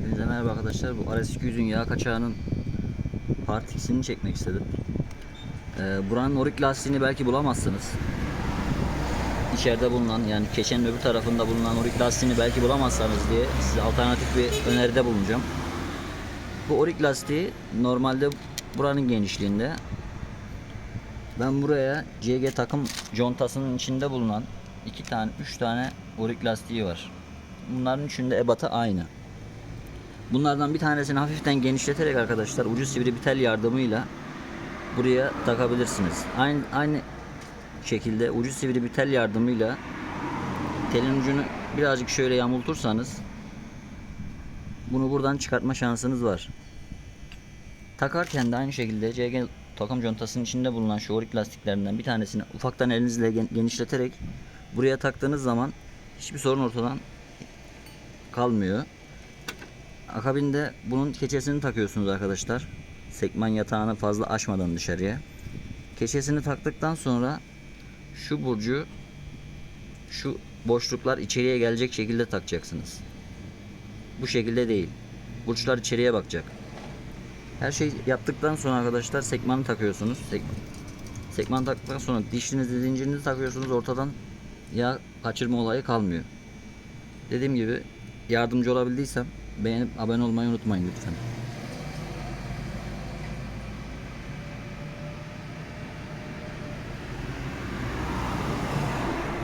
Hepinize merhaba arkadaşlar. Bu RS200'ün yağ kaçağının Part X'ini çekmek istedim. Ee, buranın orik lastiğini belki bulamazsınız. İçeride bulunan yani keçenin öbür tarafında bulunan orik lastiğini belki bulamazsanız diye size alternatif bir öneride bulunacağım. Bu orik lastiği normalde buranın genişliğinde. Ben buraya CG takım contasının içinde bulunan iki tane, üç tane orik lastiği var. Bunların üçünde ebatı aynı. Bunlardan bir tanesini hafiften genişleterek arkadaşlar ucu sivri bir tel yardımıyla buraya takabilirsiniz. Aynı aynı şekilde ucu sivri bir tel yardımıyla telin ucunu birazcık şöyle yamultursanız bunu buradan çıkartma şansınız var. Takarken de aynı şekilde CG takım contasının içinde bulunan şu orik lastiklerinden bir tanesini ufaktan elinizle gen- genişleterek buraya taktığınız zaman hiçbir sorun ortadan kalmıyor. Akabinde bunun keçesini takıyorsunuz arkadaşlar. Sekman yatağını fazla açmadan dışarıya. Keçesini taktıktan sonra şu burcu şu boşluklar içeriye gelecek şekilde takacaksınız. Bu şekilde değil. Burçlar içeriye bakacak. Her şey yaptıktan sonra arkadaşlar sekmanı takıyorsunuz. Sek sekman taktıktan sonra dişlinizi zincirinizi takıyorsunuz. Ortadan yağ kaçırma olayı kalmıyor. Dediğim gibi yardımcı olabildiysem beğenip abone olmayı unutmayın lütfen.